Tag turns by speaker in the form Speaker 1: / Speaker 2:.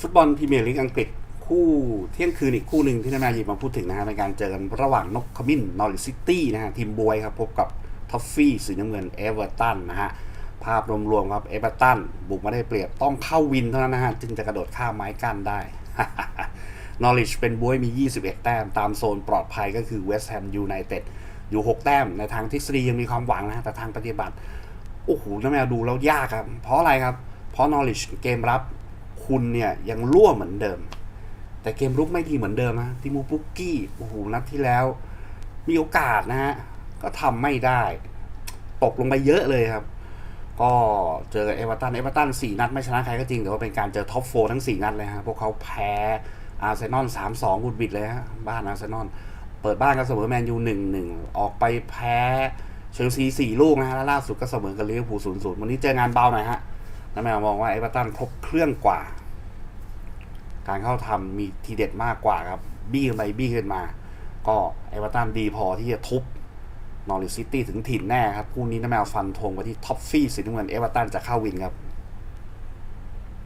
Speaker 1: ฟุตบอลพรีเมียร์ลีกอังกฤษคู่เที่ยงคืนอีกคู่หนึ่งที่นายหยิบมาพูดถึงนะฮะเป็นการเจอกันระหว่างนกขมิ้นนอริซิตี้นะฮะทีมบวยครับพบกับท็อฟฟี่สีน้ำเงินเอเวอร์ตันนะฮะภาพรวมๆครับเอเวอร์ตันบุกมาได้เปรียบต้องเข้าวินเท่านั้นนะฮะจึงจะกระโดดข้ามไม้กั้นได้นอริชเป็นบวยมี 21 แต้ม ตามโซนปลอดภัยก็คือเวสต์แฮมยูไนเต็ดอยู่ 6 แต้ม ในทางทฤษฎียังมีความหวังนะฮะแต่ทางปฏิบัติ โอ้โหน้าแมวดูแล้วยากครับ เพราะอะไรครับ เพราะนอริชเกมรับ คุณเนี่ยยังรั่วเหมือนเดิม แต่เกมรุกไม่ดีเหมือนเดิมนะติมูปุกกี้โอ้โหนัดที่แล้ว มีโอกาสนะฮะก็ทำไม่ได้ ตกลงไปเยอะเลยครับ ก็เจอเอเวอร์ตันเอเวอร์ตันสี่นัดไม่ชนะใครก็จริงแต่ว่าเป็นการเจอท็อปโฟทั้งสี่นัดเลยฮะพวกเขาแพ้อาร์เซนอลสามสองบุดบิดเลยฮะบ้านอาร์เซนอลเปิดบ้านก็เสมอแมนยูหนึ่งหนึ่งออกไปแพ้เชลซีสี่ลูกนะฮะแล้วล่าสุดก็เสมอกับลิเวอร์พูลศูนย์ศูนย์วันนี้เจองานเบาหน่อยฮะ น้าแมวมองว่าเอเวอร์ตันครบเครื่องกว่า การเข้าทำมีทีเด็ดมากกว่าครับ บี้ขึ้นไปบี้ขึ้นมา ก็เอเวอร์ตันดีพอที่จะทุบนอริซิตี้ถึงถิ่นแน่ครับคู่นี้น้าแมวฟันธงไปที่ท็อปฟี่สีน้ำเงินเอเวอร์ตันจะเข้าวินครับ